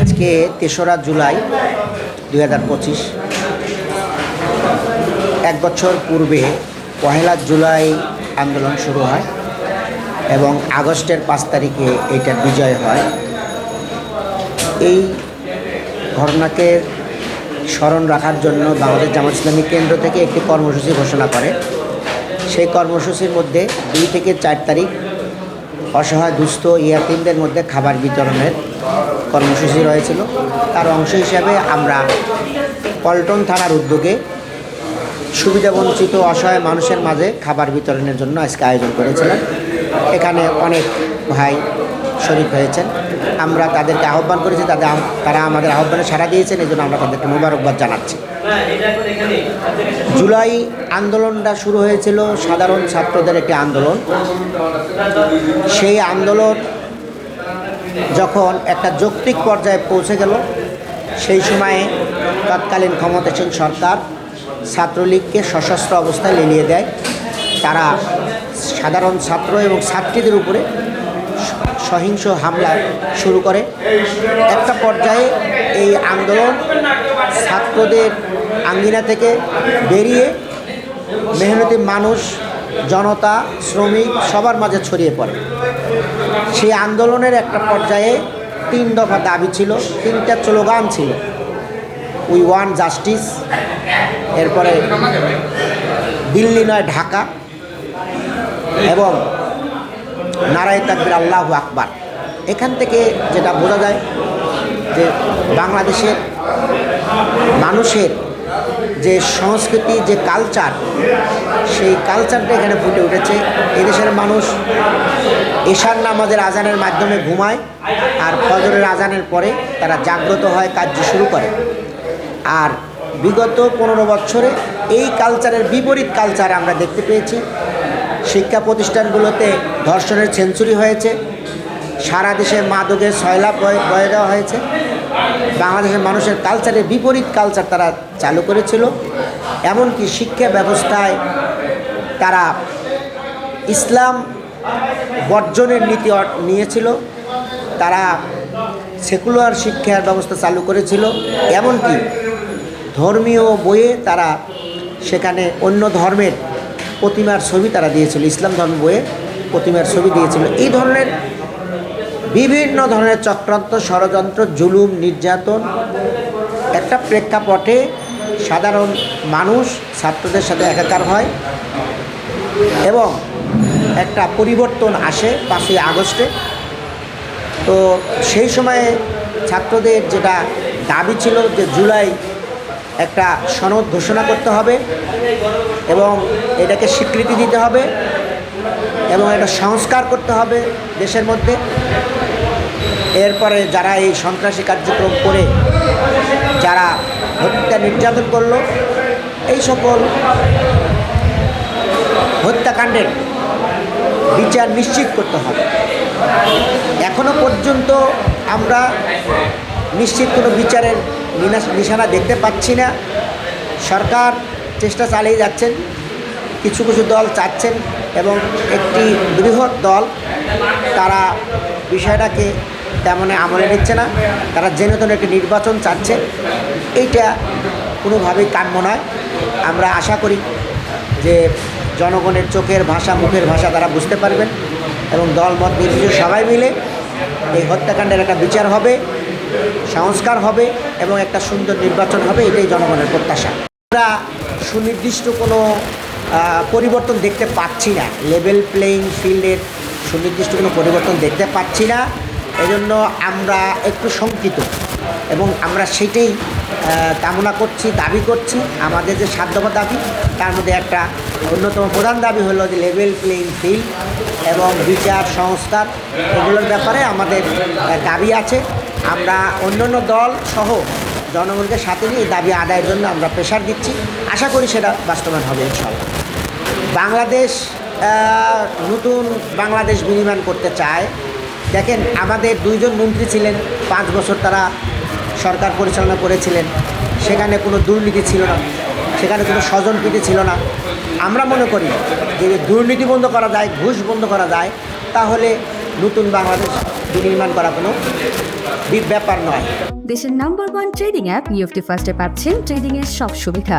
আজকে তেসরা জুলাই দুই হাজার পঁচিশ। এক বছর পূর্বে পহেলা জুলাই আন্দোলন শুরু হয় এবং আগস্টের পাঁচ তারিখে এটা বিজয় হয়। এই ঘটনাকে স্মরণ রাখার জন্য বাংলাদেশ জামাত ইসলামী কেন্দ্র থেকে একটি কর্মসূচি ঘোষণা করে। সেই কর্মসূচির মধ্যে দুই থেকে চার তারিখ অসহায় দুস্থ ইয়াতিমদের মধ্যে খাবার বিতরণের কর্মসূচি রয়েছিল। তার অংশ হিসাবে আমরা পল্টন থানার উদ্যোগে সুবিধাবঞ্চিত অসহায় মানুষের মাঝে খাবার বিতরণের জন্য আজকে আয়োজন করেছিলাম। এখানে অনেক ভাই শরিক হয়েছেন। আমরা তাদেরকে আহ্বান করেছি, তাদের তারা আমাদের আহ্বানে সাড়া দিয়েছেন এই জন্য আমরা তাদেরকে মোবারকবাদ জানাচ্ছি। জুলাই আন্দোলনটা শুরু হয়েছিল সাধারণ ছাত্রদের একটি আন্দোলন। সেই আন্দোলন যখন একটা যৌক্তিক পর্যায়ে পৌঁছে গেল, সেই সময়ে তৎকালীন ক্ষমতাসীন সরকার ছাত্রলীগকে সশস্ত্র অবস্থায় লেলিয়ে দেয়। তারা সাধারণ ছাত্র এবং ছাত্রীদের উপরে সহিংস হামলা শুরু করে। একটা পর্যায়ে এই আন্দোলন ছাত্রদের আঙ্গিনা থেকে বেরিয়ে মেহনতি মানুষ জনতা, শ্রমিক সবার মাঝে ছড়িয়ে পড়ে। সেই আন্দোলনের একটা পর্যায়ে তিন দফা দাবি ছিল, তিনটা স্লোগান ছিল উই ওয়ান জাস্টিস এরপরে দিল্লি নয়, ঢাকা এবং নারায় তাকবির, আল্লাহ আকবার এখান থেকে যেটা বোঝা যায় যে বাংলাদেশের মানুষের যে সংস্কৃতি, যে কালচার সেই কালচারটা এখানে ফুটে উঠেছে। এদেশের মানুষ এশার নামাজের আজানের মাধ্যমে ঘুমায় আর ফজরের আজানের পরে তারা জাগ্রত হয়, কার্য শুরু করে। আর বিগত পনেরো বছরে এই কালচারের বিপরীত কালচার আমরা দেখতে পেয়েছি। শিক্ষা প্রতিষ্ঠানগুলোতে ধর্ষণের সেঞ্চুরি হয়েছে, সারা দেশে মাদকের সয়লাভ বয়ে বয়ে দেওয়া হয়েছে। বাংলাদেশের মানুষের কালচারের বিপরীত কালচার তারা চালু করেছিল, এমনকি শিক্ষা ব্যবস্থায় তারা ইসলাম বর্জনের নীতি নিয়েছিল, তারা সেকুলার শিক্ষার ব্যবস্থা চালু করেছিল, এমনকি ধর্মীয় বইয়ে তারা সেখানে অন্য ধর্মের প্রতিমার ছবি তারা দিয়েছিল, ইসলাম ধর্ম বইয়ে প্রতিমার ছবি দিয়েছিল। এই ধরনের বিভিন্ন ধরনের চক্রান্ত, ষড়যন্ত্র, জুলুম, নির্যাতন। একটা প্রেক্ষাপটে সাধারণ মানুষ ছাত্রদের সাথে একাকার হয় এবং একটা পরিবর্তন আসে পাঁচই আগস্টে। তো সেই সময়ে ছাত্রদের যেটা দাবি ছিল যে জুলাই একটা সনদ ঘোষণা করতে হবে এবং এটাকে স্বীকৃতি দিতে হবে এবং এটা সংস্কার করতে হবে দেশের মধ্যে। এরপরে যারা এই সন্ত্রাসী কার্যক্রম করে যারা হত্যা নির্যাতন করল, এই সকল হত্যাকাণ্ডের বিচার নিশ্চিত করতে হবে। এখনও পর্যন্ত আমরা নিশ্চিত কোনো বিচারের নিশানা দেখতে পাচ্ছি না। সরকার চেষ্টা চালিয়ে যাচ্ছেন, কিছু কিছু দল চাচ্ছেন এবং একটি বৃহৎ দল, তারা বিষয়টাকে তেমন আমলে নিচ্ছে না। তারা জেনে তেনে একটি নির্বাচন চাচ্ছে, এইটা কোনোভাবেই কাম্য নয়। আমরা আশা করি যে জনগণের চোখের ভাষা, মুখের ভাষা তারা বুঝতে পারবেন এবং দল মত নির্বিশেষে সবাই মিলে এই হত্যাকাণ্ডের একটা বিচার হবে, সংস্কার হবে এবং একটা সুন্দর নির্বাচন হবে, এটাই জনগণের প্রত্যাশা। আমরা সুনির্দিষ্ট কোনো পরিবর্তন দেখতে পাচ্ছি না। লেভেল প্লেয়িং ফিল্ডের সুনির্দিষ্ট কোনো পরিবর্তন দেখতে পাচ্ছি না। এজন্য আমরা একটু শঙ্কিত এবং আমরা সেটাই কামনা করছি, দাবি করছি। আমাদের যে দফা দাবি, তার মধ্যে একটা অন্যতম প্রধান দাবি হলো যে লেভেল প্লেইং ফিল্ড এবং বিচার সংস্কার এগুলোর ব্যাপারে আমাদের দাবি আছে। আমরা অন্যান্য দল সহ জনগণকে সাথে নিয়ে দাবি আদায়ের জন্য আমরা প্রেশার দিচ্ছি। আশা করি সেটা বাস্তবায়ন হবে ইনশাল্লাহ বাংলাদেশ নতুন বাংলাদেশ বিনির্মাণ করতে চায়। দেখেন, আমাদের দুইজন মন্ত্রী ছিলেন, পাঁচ বছর তারা সরকার পরিচালনা করেছিলেন। সেখানে কোনো দুর্নীতি ছিল না, সেখানে কোনো স্বজনপ্রীতি ছিল না। আমরা মনে করি যে দুর্নীতি বন্ধ করা যায়, ঘুষ বন্ধ করা যায়, তাহলে নতুন বাংলাদেশ বিনির্মাণ করা কোনো ব্যাপার নয়। দেশের নাম্বার ওয়ান ট্রেডিং অ্যাপ নিউফটি ফার্স্টে পাচ্ছেন ট্রেডিং এর সব সুবিধা।